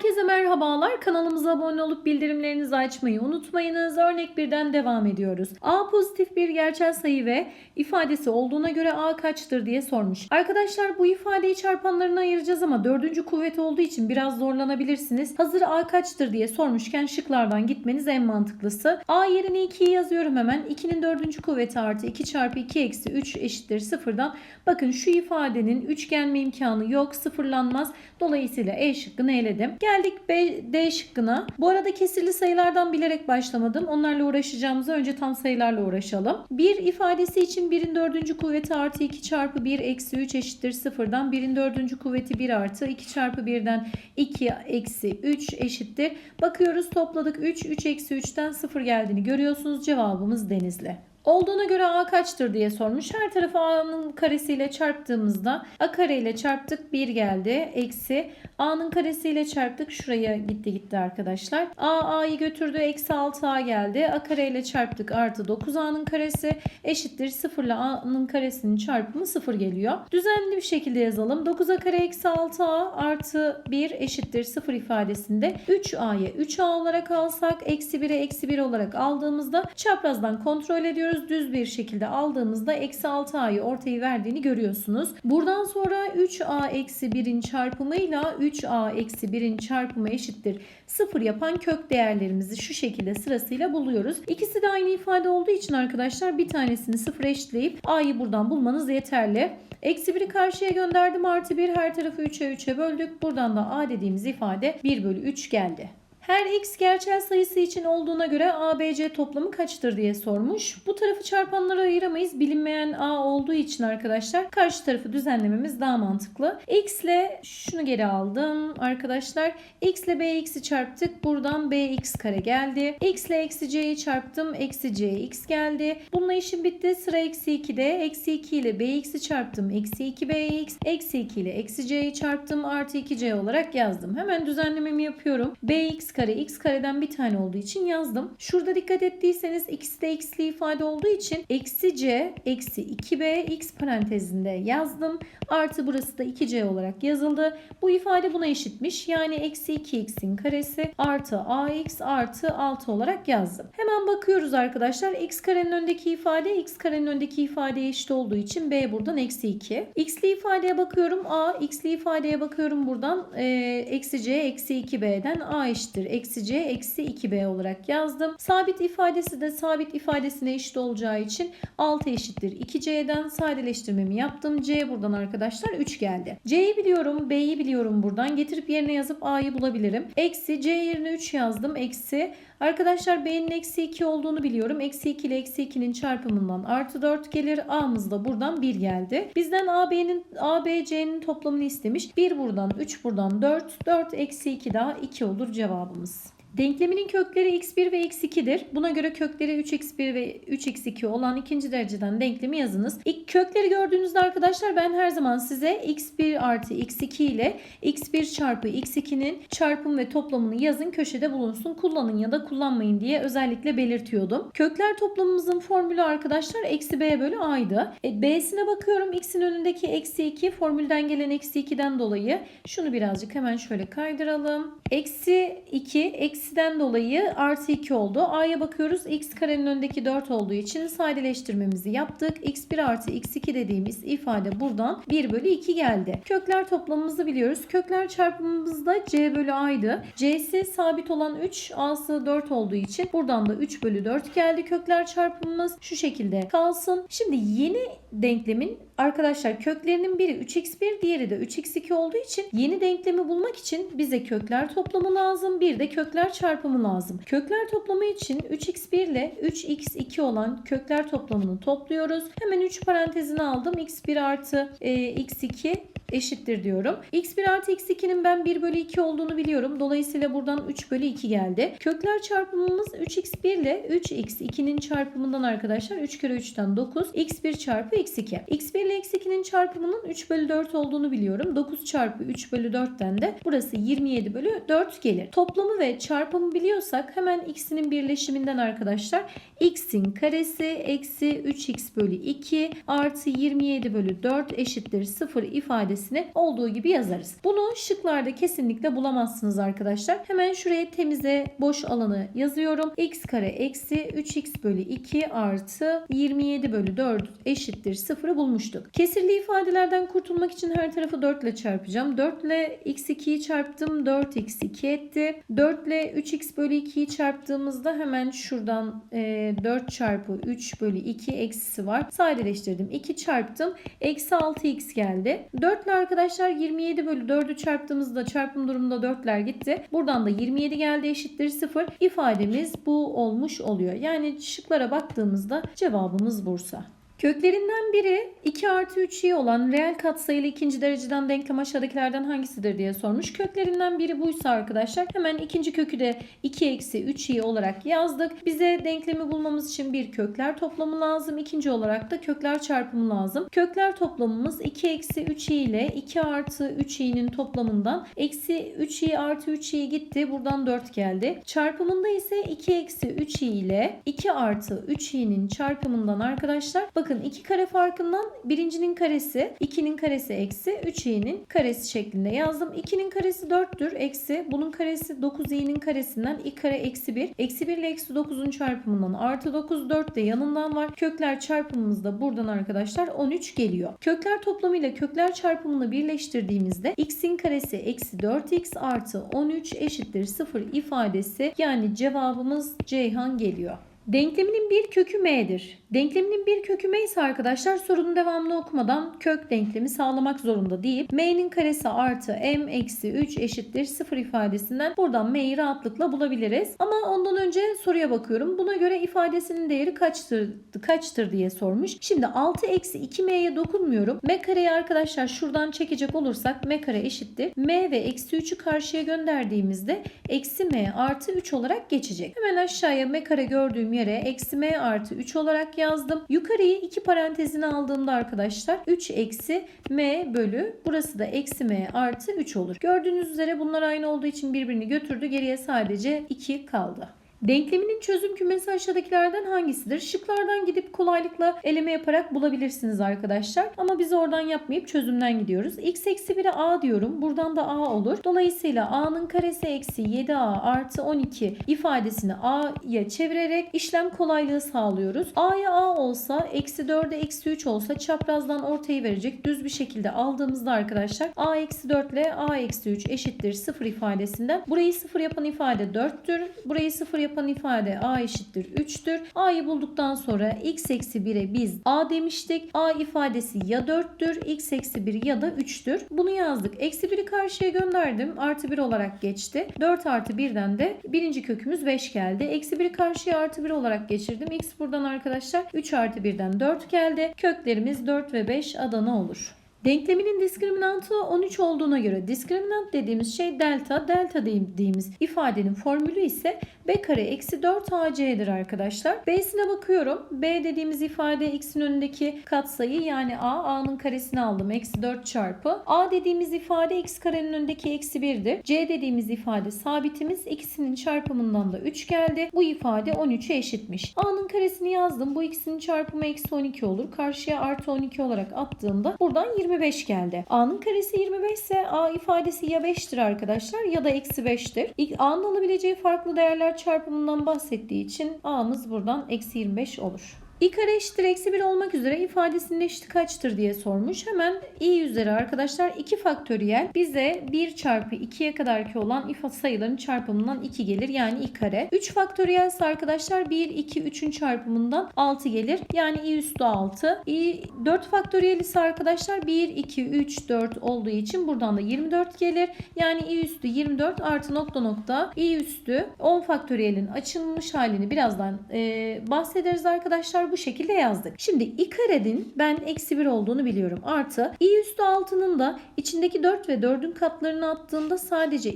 Herkese merhabalar. Kanalımıza abone olup bildirimlerinizi açmayı unutmayınız. Örnek birden devam ediyoruz. A pozitif bir gerçel sayı ve ifadesi olduğuna göre A kaçtır diye sormuş. Arkadaşlar bu ifadeyi çarpanlarına ayıracağız ama dördüncü kuvvet olduğu için biraz zorlanabilirsiniz. Hazır A kaçtır diye sormuşken şıklardan gitmeniz en mantıklısı. A yerine 2'yi yazıyorum hemen. 2'nin dördüncü kuvveti artı 2 çarpı 2 eksi 3 eşittir sıfırdan. Bakın şu ifadenin 3 gelme imkanı yok. Sıfırlanmaz. Dolayısıyla E şıkkını eledim. Geldik B, D şıkkına. Bu arada kesirli sayılardan bilerek başlamadım. Onlarla uğraşacağımıza önce tam sayılarla uğraşalım. Bir ifadesi için 1'in dördüncü kuvveti artı 2 çarpı 1 eksi 3 eşittir sıfırdan. 1'in dördüncü kuvveti 1 artı 2 çarpı 1'den 2 eksi 3 eşittir. Bakıyoruz topladık 3. 3 eksi 3'ten 0 geldiğini görüyorsunuz. Cevabımız Denizli. Olduğuna göre A kaçtır diye sormuş. Her tarafı A'nın karesiyle çarptığımızda A kare ile çarptık 1 geldi. Eksi A'nın karesiyle çarptık. Şuraya gitti gitti arkadaşlar. A A'yı götürdü. Eksi 6A geldi. A kare ile çarptık. Artı 9A'nın karesi eşittir. 0 ile A'nın karesinin çarpımı 0 geliyor. Düzenli bir şekilde yazalım. 9A kare eksi 6A artı 1 eşittir 0 ifadesinde 3A'yı 3A olarak alsak eksi 1'e eksi 1 olarak aldığımızda çaprazdan kontrol ediyoruz düz bir şekilde aldığımızda eksi 6a'yı ortayı verdiğini görüyorsunuz. Buradan sonra 3a eksi 1'in çarpımıyla 3a eksi 1'in çarpımı eşittir. 0 yapan kök değerlerimizi şu şekilde sırasıyla buluyoruz. İkisi de aynı ifade olduğu için arkadaşlar bir tanesini 0 eşitleyip a'yı buradan bulmanız yeterli. Eksi 1'i karşıya gönderdim artı 1 her tarafı 3'e 3'e böldük. Buradan da a dediğimiz ifade 1 bölü 3 geldi. Her x gerçel sayısı için olduğuna göre ABC toplamı kaçtır diye sormuş. Bu tarafı çarpanlara ayıramayız. Bilinmeyen A olduğu için arkadaşlar karşı tarafı düzenlememiz daha mantıklı. X ile şunu geri aldım arkadaşlar. X ile BX'i çarptık. Buradan BX kare geldi. X ile eksi C'yi çarptım. Eksi CX geldi. Bununla işim bitti. Sıra eksi 2'de. Eksi 2 ile BX'i çarptım. Eksi 2 BX. Eksi 2 ile eksi C'yi çarptım. Artı 2C olarak yazdım. Hemen düzenlememi yapıyorum. BX kare x kareden bir tane olduğu için yazdım. Şurada dikkat ettiyseniz ikisi de x'li ifade olduğu için eksi c eksi 2b x parantezinde yazdım. Artı burası da 2c olarak yazıldı. Bu ifade buna eşitmiş. Yani eksi 2x'in karesi artı ax artı 6 olarak yazdım. Hemen bakıyoruz arkadaşlar. x karenin öndeki ifade x karenin öndeki ifadeye eşit olduğu için b buradan eksi 2. x'li ifadeye bakıyorum a x'li ifadeye bakıyorum buradan e, eksi c eksi 2b'den a eşittir eksi c eksi 2b olarak yazdım. Sabit ifadesi de sabit ifadesine eşit olacağı için 6 eşittir 2c'den sadeleştirmemi yaptım. c buradan arkadaşlar 3 geldi. c'yi biliyorum b'yi biliyorum buradan getirip yerine yazıp a'yı bulabilirim. Eksi c yerine 3 yazdım. Eksi Arkadaşlar b'nin eksi 2 olduğunu biliyorum. Eksi 2 ile eksi 2'nin çarpımından artı 4 gelir. A'mız da buradan 1 geldi. Bizden AB'nin ABC'nin toplamını istemiş. 1 buradan 3 buradan 4. 4 eksi 2 daha 2 olur cevabımız. Denkleminin kökleri x1 ve x2'dir. Buna göre kökleri 3x1 ve 3x2 olan ikinci dereceden denklemi yazınız. İlk kökleri gördüğünüzde arkadaşlar ben her zaman size x1 artı x2 ile x1 çarpı x2'nin çarpım ve toplamını yazın köşede bulunsun. Kullanın ya da kullanmayın diye özellikle belirtiyordum. Kökler toplamımızın formülü arkadaşlar eksi b bölü a'ydı. E, b'sine bakıyorum x'in önündeki eksi 2 formülden gelen eksi 2'den dolayı şunu birazcık hemen şöyle kaydıralım. Eksi 2 eksiden dolayı artı 2 oldu. A'ya bakıyoruz. X karenin önündeki 4 olduğu için sadeleştirmemizi yaptık. x1 artı x2 dediğimiz ifade buradan 1 bölü 2 geldi. Kökler toplamımızı biliyoruz. Kökler çarpımımızda c bölü a'ydı. c'si sabit olan 3, a'sı 4 olduğu için buradan da 3 bölü 4 geldi. Kökler çarpımımız şu şekilde kalsın. Şimdi yeni denklemin arkadaşlar köklerinin biri 3x1 diğeri de 3x2 olduğu için yeni denklemi bulmak için bize kökler toplamı lazım. Bir de kökler çarpımı lazım. Kökler toplamı için 3x1 ile 3x2 olan kökler toplamını topluyoruz. Hemen 3 parantezini aldım. x1 artı e, x2 eşittir diyorum. x1 artı x2'nin ben 1 bölü 2 olduğunu biliyorum. Dolayısıyla buradan 3 bölü 2 geldi. Kökler çarpımımız 3x1 ile 3x2'nin çarpımından arkadaşlar 3 kere 3'ten 9. x1 çarpı x2. x1 ile x2'nin çarpımının 3 bölü 4 olduğunu biliyorum. 9 çarpı 3 bölü 4'ten de burası 27 bölü 4 gelir. Toplamı ve çarpımı biliyorsak hemen x'inin birleşiminden arkadaşlar x'in karesi eksi 3x bölü 2 artı 27 bölü 4 eşittir 0 ifadesi ifadesini olduğu gibi yazarız. Bunu şıklarda kesinlikle bulamazsınız arkadaşlar. Hemen şuraya temize boş alanı yazıyorum. x kare eksi 3x bölü 2 artı 27 bölü 4 eşittir 0'ı bulmuştuk. Kesirli ifadelerden kurtulmak için her tarafı 4 ile çarpacağım. 4 ile x2'yi çarptım. 4x 2 etti. 4 ile 3x bölü 2'yi çarptığımızda hemen şuradan e, 4 çarpı 3 bölü 2 eksisi var. Sadeleştirdim. 2 çarptım. Eksi 6x geldi. 4 ile arkadaşlar 27 bölü 4'ü çarptığımızda çarpım durumunda 4'ler gitti. Buradan da 27 geldi eşittir 0. İfademiz bu olmuş oluyor. Yani şıklara baktığımızda cevabımız Bursa. Köklerinden biri 2 artı 3 i olan reel katsayılı ikinci dereceden denklem aşağıdakilerden hangisidir diye sormuş. Köklerinden biri buysa arkadaşlar hemen ikinci kökü de 2 eksi 3 i olarak yazdık. Bize denklemi bulmamız için bir kökler toplamı lazım. İkinci olarak da kökler çarpımı lazım. Kökler toplamımız 2 eksi 3 i ile 2 artı 3 i'nin toplamından eksi 3 i artı 3 i gitti. Buradan 4 geldi. Çarpımında ise 2 eksi 3 i ile 2 artı 3 i'nin çarpımından arkadaşlar bakın Bakın iki kare farkından birincinin karesi, 2'nin karesi eksi, 3i'nin karesi şeklinde yazdım. 2'nin karesi 4'tür. Eksi, bunun karesi 9i'nin karesinden i kare eksi 1. Eksi 1 ile eksi 9'un çarpımından artı 9, 4 de yanından var. Kökler çarpımımız da buradan arkadaşlar 13 geliyor. Kökler toplamıyla kökler çarpımını birleştirdiğimizde x'in karesi eksi 4x artı 13 eşittir 0 ifadesi yani cevabımız Ceyhan geliyor. Denkleminin bir kökü m'dir. Denkleminin bir kökü m ise arkadaşlar sorunun devamını okumadan kök denklemi sağlamak zorunda değil. m'nin karesi artı m eksi 3 eşittir 0 ifadesinden buradan m'yi rahatlıkla bulabiliriz. Ama ondan önce soruya bakıyorum. Buna göre ifadesinin değeri kaçtır, kaçtır diye sormuş. Şimdi 6 eksi 2m'ye dokunmuyorum. m kareyi arkadaşlar şuradan çekecek olursak m kare eşittir. m ve eksi 3'ü karşıya gönderdiğimizde eksi m artı 3 olarak geçecek. Hemen aşağıya m kare gördüğüm yere eksi m artı 3 olarak yazdım. Yukarıyı iki parantezine aldığımda arkadaşlar 3 eksi m bölü burası da eksi m artı 3 olur. Gördüğünüz üzere bunlar aynı olduğu için birbirini götürdü. Geriye sadece 2 kaldı. Denkleminin çözüm kümesi aşağıdakilerden hangisidir? Şıklardan gidip kolaylıkla eleme yaparak bulabilirsiniz arkadaşlar. Ama biz oradan yapmayıp çözümden gidiyoruz. x eksi 1'e a diyorum. Buradan da a olur. Dolayısıyla a'nın karesi eksi 7a artı 12 ifadesini a'ya çevirerek işlem kolaylığı sağlıyoruz. a'ya a olsa eksi 4'e eksi 3 olsa çaprazdan ortayı verecek. Düz bir şekilde aldığımızda arkadaşlar a eksi 4 ile a eksi 3 eşittir 0 ifadesinden. Burayı 0 yapan ifade 4'tür. Burayı 0 yapan yapan ifade a eşittir 3'tür. a'yı bulduktan sonra x eksi 1'e biz a demiştik. a ifadesi ya 4'tür, x eksi 1 ya da 3'tür. Bunu yazdık. Eksi 1'i karşıya gönderdim. Artı 1 olarak geçti. 4 artı 1'den de birinci kökümüz 5 geldi. Eksi 1'i karşıya artı 1 olarak geçirdim. x buradan arkadaşlar 3 artı 1'den 4 geldi. Köklerimiz 4 ve 5 Adana olur. Denkleminin diskriminantı 13 olduğuna göre diskriminant dediğimiz şey delta, delta dediğimiz ifadenin formülü ise b kare eksi 4 ac'dir arkadaşlar. B'sine bakıyorum. b dediğimiz ifade x'in önündeki katsayı yani a, a'nın karesini aldım. Eksi 4 çarpı. a dediğimiz ifade x karenin önündeki eksi 1'dir. c dediğimiz ifade sabitimiz ikisinin çarpımından da 3 geldi. Bu ifade 13'e eşitmiş. a'nın karesini yazdım. Bu ikisinin çarpımı eksi 12 olur. Karşıya artı 12 olarak attığımda buradan 25 geldi. a'nın karesi 25 ise a ifadesi ya 5'tir arkadaşlar ya da eksi 5'tir. a'nın alabileceği farklı değerler çarpımından bahsettiği için a'mız buradan eksi 25 olur. İ kare eşittir eksi 1 olmak üzere ifadesinin eşiti kaçtır diye sormuş. Hemen i üzeri arkadaşlar 2 faktöriyel bize 1 çarpı 2'ye kadarki olan if sayıların çarpımından 2 gelir. Yani i kare. 3 faktöriyel ise arkadaşlar 1, 2, 3'ün çarpımından 6 gelir. Yani i üstü 6. i 4 faktöriyel ise arkadaşlar 1, 2, 3, 4 olduğu için buradan da 24 gelir. Yani i üstü 24 artı nokta nokta i üstü 10 faktöriyelin açılmış halini birazdan e, bahsederiz arkadaşlar bu şekilde yazdık. Şimdi i karenin ben eksi 1 olduğunu biliyorum. Artı i üstü 6'nın da içindeki 4 ve 4'ün katlarını attığımda sadece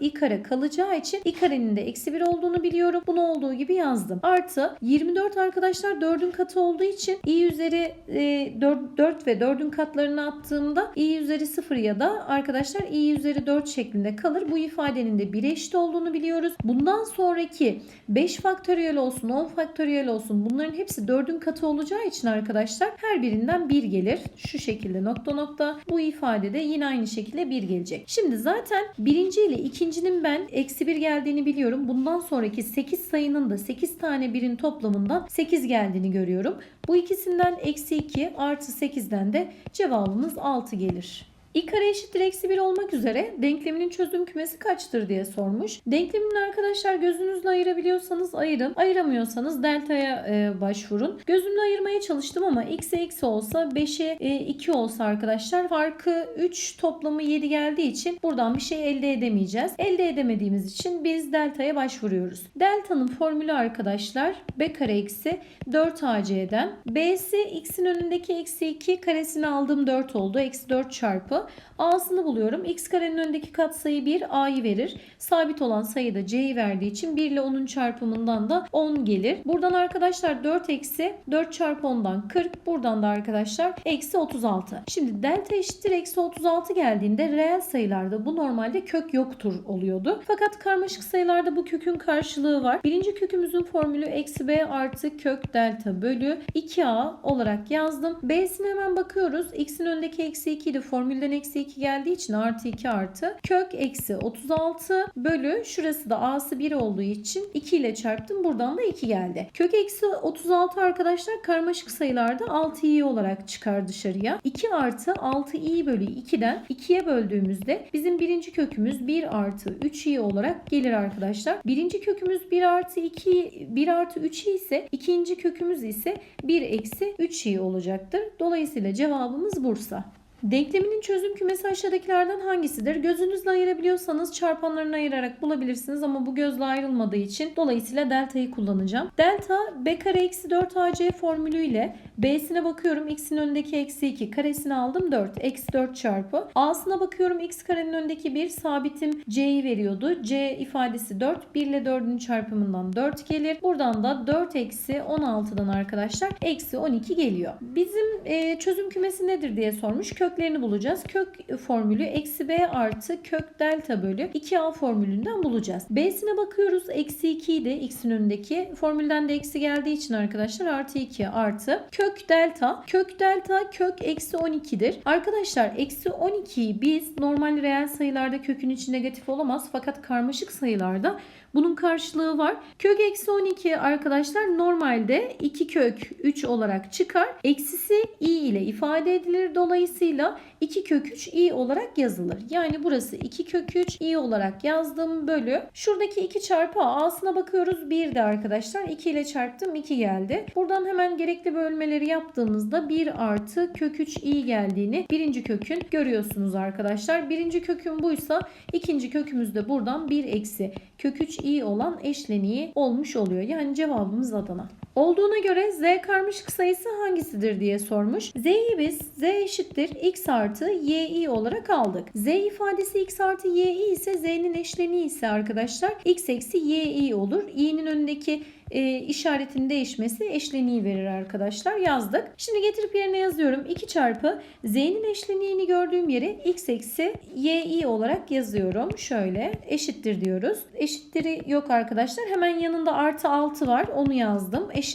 i, kare kalacağı için i karenin de eksi 1 olduğunu biliyorum. Bunu olduğu gibi yazdım. Artı 24 arkadaşlar 4'ün katı olduğu için i üzeri e, 4, 4 ve 4'ün katlarını attığımda i üzeri 0 ya da arkadaşlar i üzeri 4 şeklinde kalır. Bu ifadenin de 1'e eşit olduğunu biliyoruz. Bundan sonraki 5 faktöriyel olsun 10 faktöriyel olsun bunların hepsi 4 4'ün katı olacağı için arkadaşlar her birinden 1 gelir. Şu şekilde nokta nokta. Bu ifadede yine aynı şekilde 1 gelecek. Şimdi zaten birinci ile ikincinin ben eksi 1 geldiğini biliyorum. Bundan sonraki 8 sayının da 8 tane birin toplamından 8 geldiğini görüyorum. Bu ikisinden eksi 2 artı 8'den de cevabımız 6 gelir. İ kare eşittir eksi 1 olmak üzere denkleminin çözüm kümesi kaçtır diye sormuş. Denklemini arkadaşlar gözünüzle ayırabiliyorsanız ayırın. Ayıramıyorsanız delta'ya e, başvurun. Gözümle ayırmaya çalıştım ama x'e eksi olsa 5'e e, 2 olsa arkadaşlar farkı 3 toplamı 7 geldiği için buradan bir şey elde edemeyeceğiz. Elde edemediğimiz için biz delta'ya başvuruyoruz. Delta'nın formülü arkadaşlar b kare eksi 4ac'den b'si x'in önündeki eksi 2 karesini aldım 4 oldu. Eksi 4 çarpı pessoa, a'sını buluyorum. x karenin önündeki katsayı 1 a'yı verir. Sabit olan sayı da c'yi verdiği için 1 ile 10'un çarpımından da 10 gelir. Buradan arkadaşlar 4 eksi 4 çarpı 10'dan 40. Buradan da arkadaşlar eksi 36. Şimdi delta eşittir eksi 36 geldiğinde reel sayılarda bu normalde kök yoktur oluyordu. Fakat karmaşık sayılarda bu kökün karşılığı var. Birinci kökümüzün formülü eksi b artı kök delta bölü 2a olarak yazdım. B'sine hemen bakıyoruz. X'in önündeki eksi 2 idi. Formülden eksi 2 geldiği için artı 2 artı kök eksi 36 bölü şurası da a'sı 1 olduğu için 2 ile çarptım. Buradan da 2 geldi. Kök eksi 36 arkadaşlar karmaşık sayılarda 6i olarak çıkar dışarıya. 2 artı 6i bölü 2'den 2'ye böldüğümüzde bizim birinci kökümüz 1 artı 3i olarak gelir arkadaşlar. Birinci kökümüz 1 artı 2 1 artı 3i ise ikinci kökümüz ise 1 eksi 3i olacaktır. Dolayısıyla cevabımız Bursa. Denkleminin çözüm kümesi aşağıdakilerden hangisidir? Gözünüzle ayırabiliyorsanız çarpanlarını ayırarak bulabilirsiniz ama bu gözle ayrılmadığı için dolayısıyla delta'yı kullanacağım. Delta b kare eksi 4ac formülüyle b'sine bakıyorum x'in önündeki eksi 2 karesini aldım 4 eksi 4 çarpı a'sına bakıyorum x karenin önündeki 1 sabitim c'yi veriyordu. c ifadesi 4 1 ile 4'ün çarpımından 4 gelir. Buradan da 4 eksi 16'dan arkadaşlar eksi 12 geliyor. Bizim e, çözüm kümesi nedir diye sormuş. Kök köklerini bulacağız. Kök formülü eksi b artı kök delta bölü 2a formülünden bulacağız. B'sine bakıyoruz. Eksi 2 idi x'in önündeki. Formülden de eksi geldiği için arkadaşlar artı 2 artı kök delta. Kök delta kök eksi 12'dir. Arkadaşlar eksi 12'yi biz normal reel sayılarda kökün içi negatif olamaz. Fakat karmaşık sayılarda bunun karşılığı var. Kök eksi 12 arkadaşlar normalde 2 kök 3 olarak çıkar. Eksisi i ile ifade edilir. Dolayısıyla 2 kök 3 i olarak yazılır. Yani burası 2 kök 3 i olarak yazdım bölü. Şuradaki 2 çarpı a a'sına bakıyoruz. 1 de arkadaşlar 2 ile çarptım 2 geldi. Buradan hemen gerekli bölmeleri yaptığımızda 1 artı kök 3 i geldiğini birinci kökün görüyorsunuz arkadaşlar. Birinci kökün buysa ikinci kökümüz de buradan 1 eksi kök 3 i olan eşleniği olmuş oluyor. Yani cevabımız Adana. Olduğuna göre z karmaşık sayısı hangisidir diye sormuş. Z'yi biz z eşittir x artı yi olarak aldık. Z ifadesi x artı yi ise z'nin eşleniği ise arkadaşlar x eksi yi olur. i'nin önündeki e, işaretin değişmesi eşleniği verir arkadaşlar. Yazdık. Şimdi getirip yerine yazıyorum. 2 çarpı z'nin eşleniğini gördüğüm yere x eksi yi olarak yazıyorum. Şöyle eşittir diyoruz. Eşittiri yok arkadaşlar. Hemen yanında artı 6 var. Onu yazdım. Eşittir.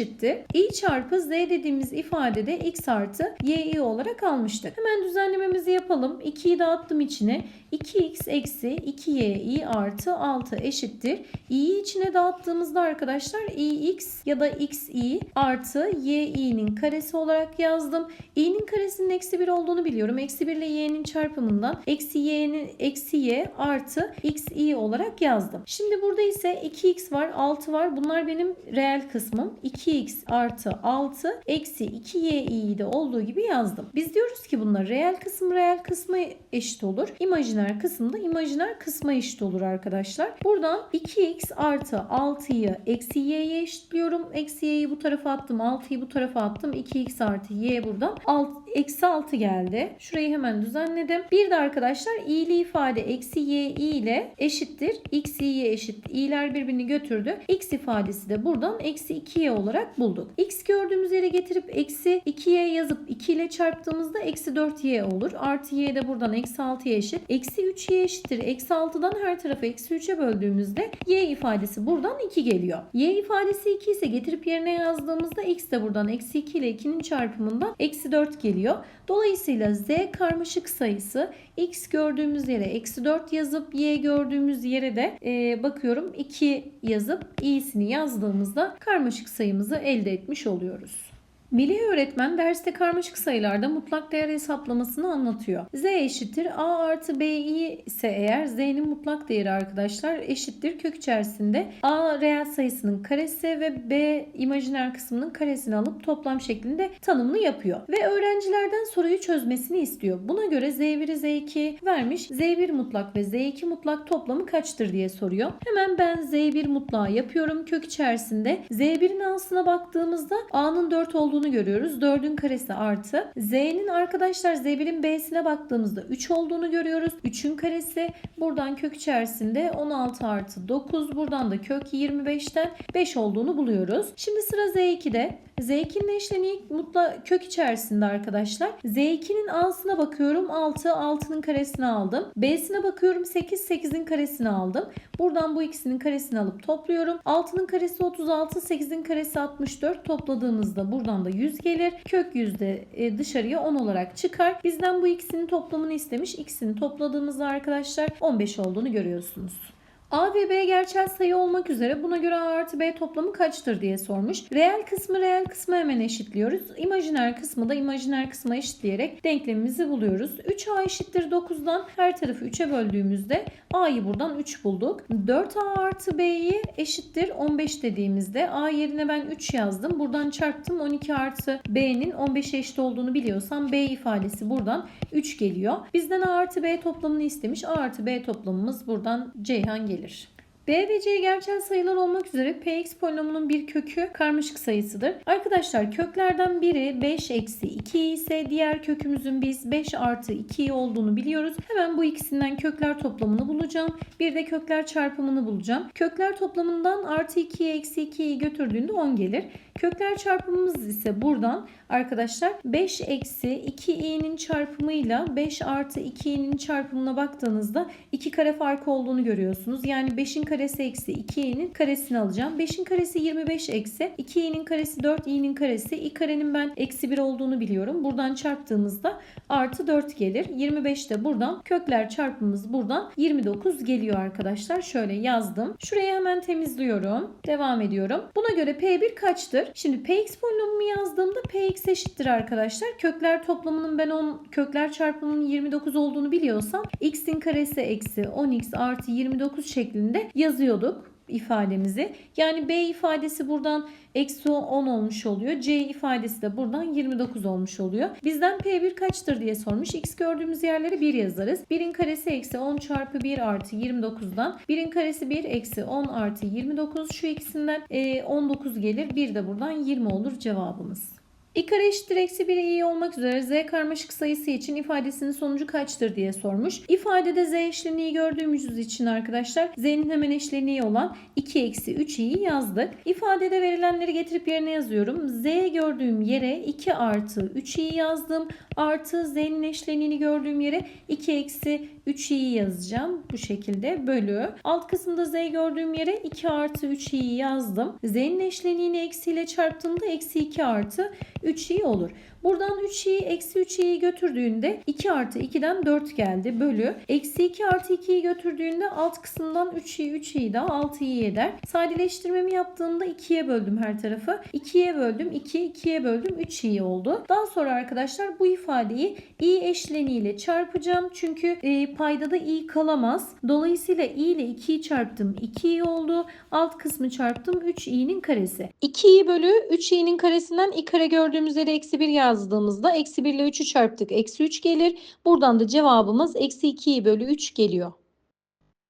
İ çarpı z dediğimiz ifadede x artı yi olarak almıştık. Hemen düzenlememizi yapalım. 2'yi dağıttım içine. 2x eksi 2y artı 6 eşittir. i'yi içine dağıttığımızda arkadaşlar ix ya da xi artı yi'nin karesi olarak yazdım. i'nin karesinin eksi 1 olduğunu biliyorum. Eksi 1 ile y'nin çarpımından eksi y'nin eksi y artı xi olarak yazdım. Şimdi burada ise 2x var 6 var. Bunlar benim reel kısmım. 2x artı 6 eksi 2y'yi de olduğu gibi yazdım. Biz diyoruz ki bunlar reel kısım reel kısmı eşit olur. İmajiner kısım da imajiner kısma eşit olur arkadaşlar. Buradan 2x artı 6'yı eksi y'ye eşitliyorum. Eksi y'yi bu tarafa attım. 6'yı bu tarafa attım. 2x artı y buradan. Alt, eksi 6 geldi. Şurayı hemen düzenledim. Bir de arkadaşlar i'li ifade eksi y i ile eşittir. x i'ye eşit. i'ler birbirini götürdü. x ifadesi de buradan eksi 2y olarak bulduk. x gördüğümüz yere getirip eksi 2y yazıp 2 ile çarptığımızda eksi 4y olur. Artı y de buradan eksi 6'ya eşit. Eksi 3y eşittir. Eksi 6'dan her tarafı eksi 3'e böldüğümüzde y ifadesi buradan 2 geliyor. y ifadesi 2 ise getirip yerine yazdığımızda x de buradan eksi 2 ile 2'nin çarpımından eksi 4 geliyor. Dolayısıyla z karmaşık sayısı x gördüğümüz yere eksi 4 yazıp y gördüğümüz yere de e, bakıyorum 2 yazıp i'sini yazdığımızda karmaşık sayımızı elde etmiş oluyoruz. Melih öğretmen derste karmaşık sayılarda mutlak değer hesaplamasını anlatıyor. Z eşittir A artı BI ise eğer Z'nin mutlak değeri arkadaşlar eşittir kök içerisinde A reel sayısının karesi ve B imajiner kısmının karesini alıp toplam şeklinde tanımını yapıyor. Ve öğrencilerden soruyu çözmesini istiyor. Buna göre Z1'i Z2 vermiş. Z1 mutlak ve Z2 mutlak toplamı kaçtır diye soruyor. Hemen ben Z1 mutlağı yapıyorum kök içerisinde. Z1'in A'sına baktığımızda A'nın 4 olduğunu görüyoruz. 4'ün karesi artı. Z'nin arkadaşlar Z1'in B'sine baktığımızda 3 olduğunu görüyoruz. 3'ün karesi buradan kök içerisinde 16 artı 9. Buradan da kök 25'ten 5 olduğunu buluyoruz. Şimdi sıra Z2'de. Z2'nin eşleniği mutla kök içerisinde arkadaşlar. Z2'nin A'sına bakıyorum 6. 6'nın karesini aldım. B'sine bakıyorum 8. 8'in karesini aldım. Buradan bu ikisinin karesini alıp topluyorum. 6'nın karesi 36. 8'in karesi 64. Topladığımızda buradan da 100 gelir. Kök yüzde e, dışarıya 10 olarak çıkar. Bizden bu ikisinin toplamını istemiş. İkisini topladığımızda arkadaşlar 15 olduğunu görüyorsunuz. A ve B gerçel sayı olmak üzere buna göre A artı B toplamı kaçtır diye sormuş. Reel kısmı reel kısmı hemen eşitliyoruz. İmajiner kısmı da imajiner kısma eşitleyerek denklemimizi buluyoruz. 3A eşittir 9'dan her tarafı 3'e böldüğümüzde A'yı buradan 3 bulduk. 4A artı B'yi eşittir 15 dediğimizde A yerine ben 3 yazdım. Buradan çarptım 12 artı B'nin 15'e eşit olduğunu biliyorsam B ifadesi buradan 3 geliyor. Bizden A artı B toplamını istemiş. A artı B toplamımız buradan Ceyhan gelir. olabilir. B ve C gerçel sayılar olmak üzere Px polinomunun bir kökü karmaşık sayısıdır. Arkadaşlar köklerden biri 5 eksi 2 ise diğer kökümüzün biz 5 artı 2 olduğunu biliyoruz. Hemen bu ikisinden kökler toplamını bulacağım. Bir de kökler çarpımını bulacağım. Kökler toplamından artı 2'ye eksi 2'yi götürdüğünde 10 gelir. Kökler çarpımımız ise buradan arkadaşlar 5 eksi 2i'nin çarpımıyla 5 artı 2i'nin çarpımına baktığınızda 2 kare farkı olduğunu görüyorsunuz. Yani 5'in karesi eksi 2i'nin karesini alacağım. 5'in karesi 25 eksi 2i'nin karesi 4i'nin karesi. i karenin ben eksi 1 olduğunu biliyorum. Buradan çarptığımızda artı 4 gelir. 25 de buradan kökler çarpımımız buradan 29 geliyor arkadaşlar. Şöyle yazdım. Şurayı hemen temizliyorum. Devam ediyorum. Buna göre P1 kaçtır? Şimdi Px polinomumu yazdığımda Px eşittir arkadaşlar. Kökler toplamının ben 10 kökler çarpımının 29 olduğunu biliyorsam x'in karesi eksi 10x artı 29 şeklinde yazıyorduk ifademizi. Yani B ifadesi buradan eksi 10 olmuş oluyor. C ifadesi de buradan 29 olmuş oluyor. Bizden P1 kaçtır diye sormuş. X gördüğümüz yerlere 1 yazarız. 1'in karesi eksi 10 çarpı 1 artı 29'dan 1'in karesi 1 eksi 10 artı 29 şu ikisinden e, 19 gelir. 1 de buradan 20 olur cevabımız. İ kare eşittir eksi 1 i olmak üzere z karmaşık sayısı için ifadesinin sonucu kaçtır diye sormuş. İfadede z eşleniği gördüğümüz için arkadaşlar z'nin hemen eşleniği olan 2 eksi 3 i'yi yazdık. İfadede verilenleri getirip yerine yazıyorum. z gördüğüm yere 2 artı 3 i yazdım. Artı z'nin eşleniğini gördüğüm yere 2 eksi 3 i'yi yazacağım. Bu şekilde bölü. Alt kısımda z gördüğüm yere 2 artı 3 i'yi yazdım. z'nin eşleniğini eksiyle çarptığımda eksi 2 artı 3i olur. Buradan 3i eksi 3i'yi götürdüğünde 2 artı 2'den 4 geldi bölü. Eksi 2 artı 2'yi götürdüğünde alt kısımdan 3i 3i daha 6i eder. Sadeleştirmemi yaptığımda 2'ye böldüm her tarafı. 2'ye böldüm 2, 2'ye böldüm 3i oldu. Daha sonra arkadaşlar bu ifadeyi i eşleniğiyle çarpacağım. Çünkü e, paydada i kalamaz. Dolayısıyla i ile 2'yi çarptım 2i oldu. Alt kısmı çarptım 3i'nin karesi. 2i bölü 3i'nin karesinden i kare gördüğümüz yere eksi 1 yazdığımızda eksi 1 ile 3'ü çarptık. Eksi 3 gelir. Buradan da cevabımız eksi 2 bölü 3 geliyor.